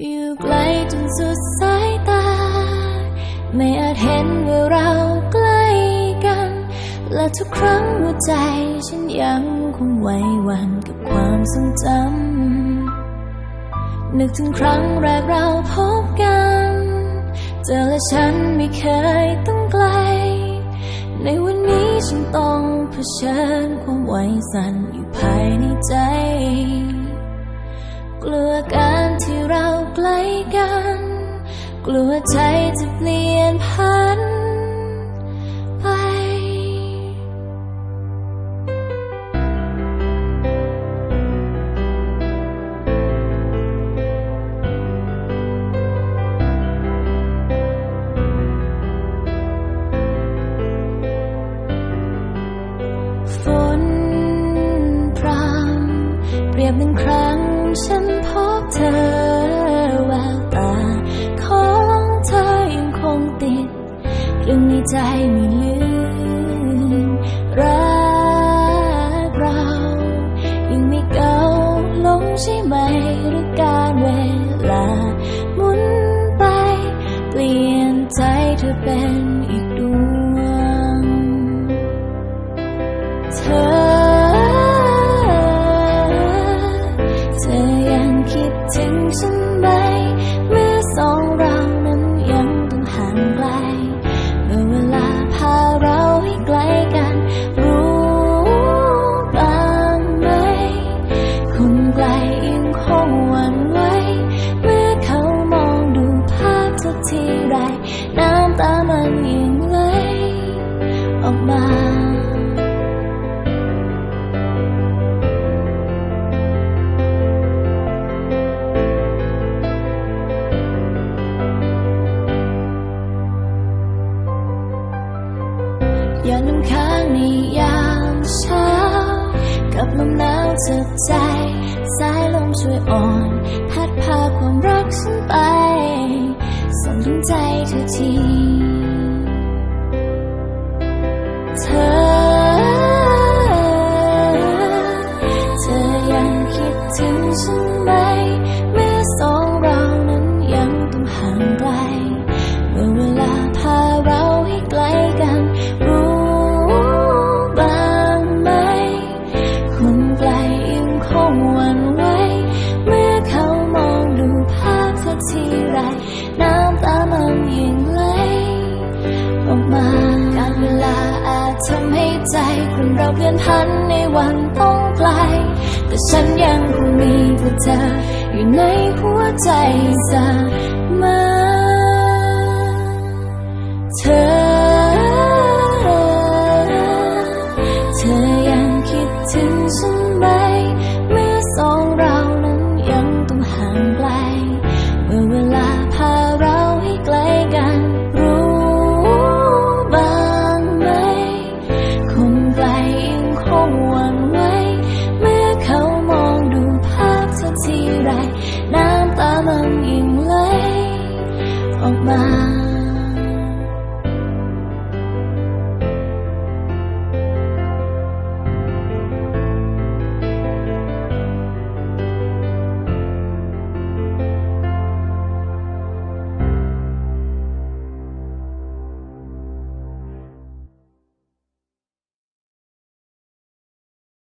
อยู่ไกลจนสุดสายตา ไม่อาจเห็นว่าเราใกล้กัน และทุกครั้งหัวใจฉันยังคงไหวหวันกับความทรงจำนึกถึงครั้งแรกเราพบกัน เจอและฉันไม่เคยต้องไกล ในวันนี้ฉันต้องเผชิญความไหวสั่นอยู่ภายในใจ กลัวการที่เราใกล้กัน กลัวใจจะเปลี่ยนพัน ใจไม่ลืมรักเรายังไม่เก่าลงใช่ไหมหรือการเวลาหมุนไป เปลี่ยนใจเธอเป็นอีกดวง เธอ เธอยังคิดถึงฉันไหมำตามันยังไหลออกมาย่าน้ำค้างในยามเช้า กับลมหนาวเจ็บใจ สายลมช่วยอ่อน พัดพาความรักฉันไป ส่งถึงใจเธอที ฉันไหม เมื่อสองเรานั้นยังต้องห่างไกล เมื่อเวลาพาเราให้ใกลกัน รู้บ้างไหม คนไกลยังคงหวั่นไหว เมื่อเขามองดูภาพเธอทีไร น้ำตามันยังไหลออกมา การเวลาอาจทำให้ใจคนเราเปลี่ยนพันในวันต้องไกล แต่ฉันยังคงมีแต่เธออยู่ในหัวใจเสมอ más.